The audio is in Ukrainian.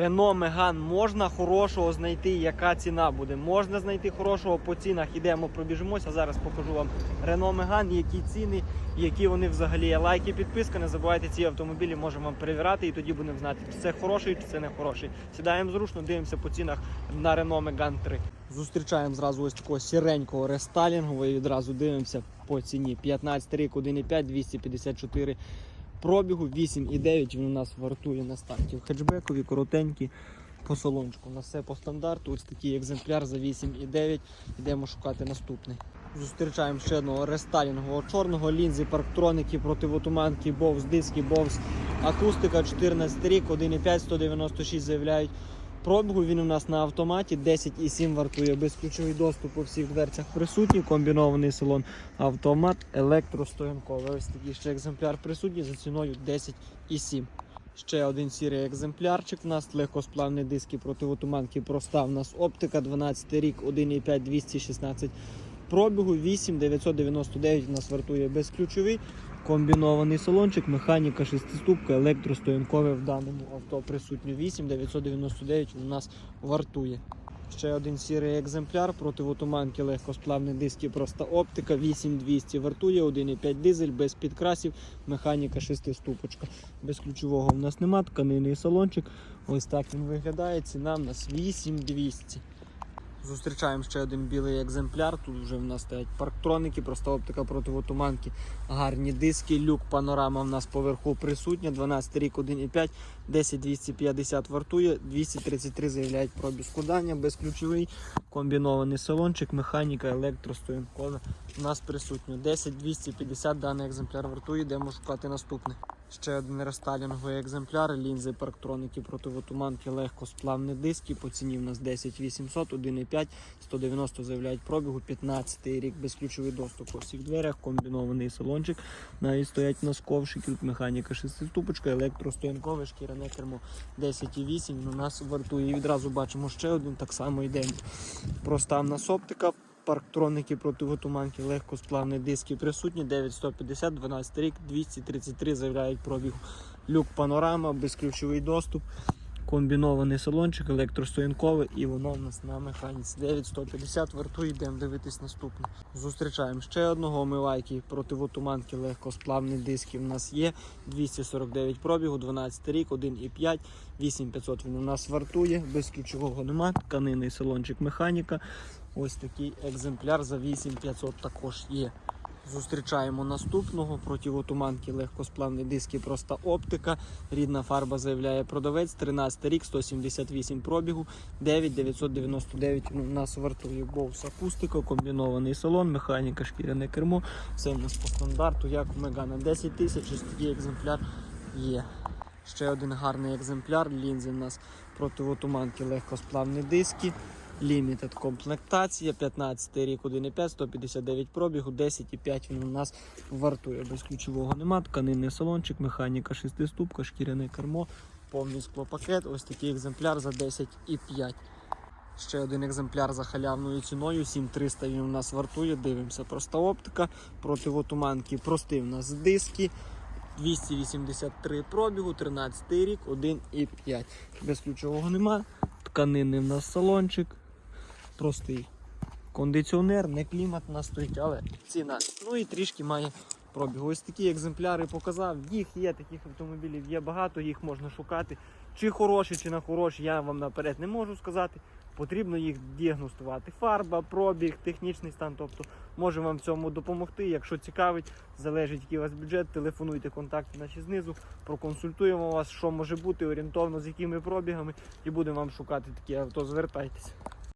Рено Меган можна хорошого знайти, яка ціна буде. Можна знайти хорошого по цінах. Ідемо, пробіжимося. Зараз покажу вам Рено Меган, які ціни, які вони взагалі. Лайки, підписка. Не забувайте ці автомобілі, можемо вам перевіряти, і тоді будемо знати, чи це хороший, чи це не хороший. Сідаємо зручно, дивимося по цінах на Рено Меган 3. Зустрічаємо зразу ось такого сіренького рестайлінгового і відразу дивимося по ціні. 15 рік, 1,5, 254 пробігу 8,9 він у нас вартує на старті. Хеджбекові, коротенькі по салончику. У нас все по стандарту. Ось такий екземпляр за 8,9. Йдемо шукати наступний. Зустрічаємо ще одного рестайлінгового чорного лінзи, парктроники, противотуманки, бовс, диски, бовс, акустика 14 рік, 1,5, 196 заявляють. Пробігу він у нас на автоматі 10,7 вартує, безключовий доступ у всіх дверцях присутній, комбінований салон автомат, електростоянковий. Ось такий ще екземпляр присутній за ціною 10,7. Ще один сірий екземплярчик. У нас легкосплавні диски противотуманки проста. У нас оптика 12 рік, 1,5, 216 пробігу, 8 999 у нас вартує безключовий. Комбінований салончик, механіка, шестиступка, електростоянкове в даному авто присутньо 8 999 у нас вартує. Ще один сірий екземпляр, противотуманки, легкосплавні диски, проста оптика, 8200 вартує, 1,5 дизель, без підкрасів, механіка шестиступочка. Без ключового в нас нема, тканинний салончик. Ось так він виглядає. Ціна в нас 8200. Зустрічаємо ще один білий екземпляр. Тут вже в нас стоять парктроники, проста оптика противотуманки, гарні диски, люк, панорама в нас поверху присутня. 12 рік, 1,5, 10250 вартує, 233 заявляють про складання, безключовий, комбінований салончик, механіка, електростоянкове. У нас присутньо 10250 даний екземпляр вартує, йдемо шукати наступний. Ще один рестайлінговий екземпляр, лінзи, парктроники, противотуманки, легкосплавні диски. По ціні в нас 10 800, 1,5, 190 заявляють пробігу, 15 рік, безключовий доступ по всіх дверях, комбінований салончик. Навіть стоять у нас ковшики, механіка шестиступочка, електростоянкове, шкіряне кермо 10,8. У нас вартує. І відразу бачимо ще один, так само йде. Проста в нас оптика. Парктроники противотуманки, легкосплавні диски присутні, 9150, 12 рік, 233 заявляють пробіг. Люк панорама, безключовий доступ, комбінований салончик, електростоянковий і воно в нас на механіці. 9150 вартує, йдемо дивитись наступне. Зустрічаємо ще одного омивайки противотуманки, легкосплавні диски в нас є. 249 пробігу, 12 рік, 1,5, 8500 він у нас вартує, без ключового нема, тканинний салончик механіка. Ось такий екземпляр за 8500 також є. Зустрічаємо наступного противотуманки, легкосплавні диски, проста оптика. Рідна фарба заявляє продавець. 13 рік, 178 пробігу, 9999 у нас вартує бовс акустика, комбінований салон, механіка, шкіряне кермо. Все в нас по стандарту, як у Мегана 10 тисяч, ось такий екземпляр є. Ще один гарний екземпляр. Лінзи у нас противотуманки, легкосплавні диски. Limited комплектація, 15 рік, 1,5, 159 пробігу, 10,5 він у нас вартує. Без ключового нема, тканинний салончик, механіка, шестиступка, шкіряне кермо, повний склопакет. Ось такий екземпляр за 10,5. Ще один екземпляр за халявною ціною, 7300 він у нас вартує. Дивимося, проста оптика, противотуманки, прості в нас диски. 283 пробігу, 13 рік, 1,5. Без ключового нема. Тканинний в нас салончик. Простий кондиціонер, не клімат у нас стоїть, але ціна. Ну і трішки має пробігу. Ось такі екземпляри показав. Їх є, таких автомобілів є багато, їх можна шукати. Чи хороші, чи не хороші, я вам наперед не можу сказати. Потрібно їх діагностувати. Фарба, пробіг, технічний стан. Тобто можемо вам в цьому допомогти. Якщо цікавить, залежить який у вас бюджет, телефонуйте контакти наші знизу, проконсультуємо вас, що може бути орієнтовно, з якими пробігами, і будемо вам шукати такі авто. Звертайтеся.